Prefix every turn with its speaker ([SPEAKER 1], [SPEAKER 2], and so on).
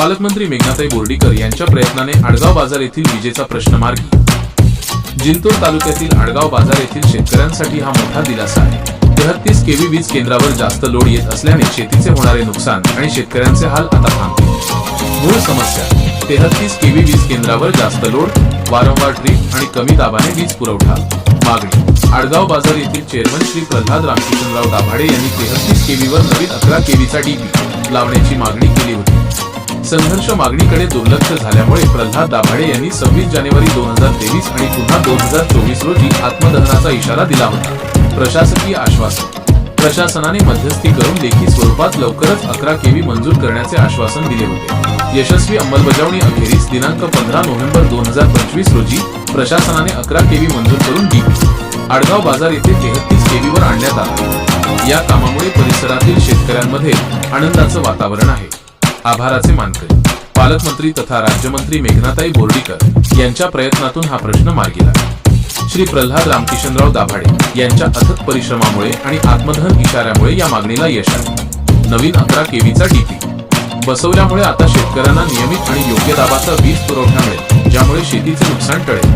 [SPEAKER 1] पालकमंत्री मेघनाताई बोर्डीकर यांच्या प्रयत्नाने आडगाव बाजार येथील विजेचा प्रश्न मार्गी. जिंतूर तालुक्यातील आडगाव बाजार येथील शेतकऱ्यांसाठी हा मोठा दिलासा आहे. तेहतीस केव्ही वीज केंद्रावर जास्त लोड येत असल्याने शेतीचे होणारे नुकसान आणि शेतकऱ्यांचे हाल आता थांबतील मूळ समस्या तेहतीस केव्ही वीज केंद्रावर जास्त लोड वारंवार ट्रीप आणि कमी दाबाने वीज पुरवठा. मागणी आडगाव बाजार येथील चेअरमन श्री प्रल्हाद रामकिशनराव दाभाडे यांनी तेहतीस केव्हीवर नवीन अकरा केव्हीचा डीपी लावण्याची मागणी केली होती. संघर्ष मागणीकडे दुर्लक्ष झाल्यामुळे प्रल्हाद दाभाडे यांनी सव्वीस जानेवारी दोन हजार तेवीस आणि पुन्हा दोन हजार चोवीस रोजी आत्मदहनाचा इशारा दिला होता. प्रशासकीय आश्वासन. प्रशासनाने मध्यस्थी करून लेखी स्वरूपात लवकरच अकरा केवी मंजूर करण्याचे आश्वासन दिले होते. यशस्वी अंमलबजावणी अखेरीस दिनांक पंधरा नोव्हेंबर दोन हजार पंचवीस रोजी प्रशासनाने अकरा केवी मंजूर करून डी आडगाव बाजार येथे तेहतीस केवीवर आणण्यात आला. या कामामुळे परिसरातील शेतकऱ्यांमध्ये आनंदाचं वातावरण आहे. आभाराचे मानते. पालकमंत्री तथा राज्यमंत्री मेघनाताई बोर्डीकर यांच्या प्रयत्नातून हा प्रश्न मार्गी लागला श्री प्रल्हाद रामकिशनराव दाभाडे यांच्या अथक परिश्रमामुळे आणि आत्मधन इशाऱ्यामुळे या मागणीला यश आले. नवीन अकरा केवीचा डीपी बसवल्यामुळे आता शेतकऱ्यांना नियमित आणि योग्य दाबाचा वीज पुरवठा मिळेल ज्यामुळे शेतीचे नुकसान टळेल.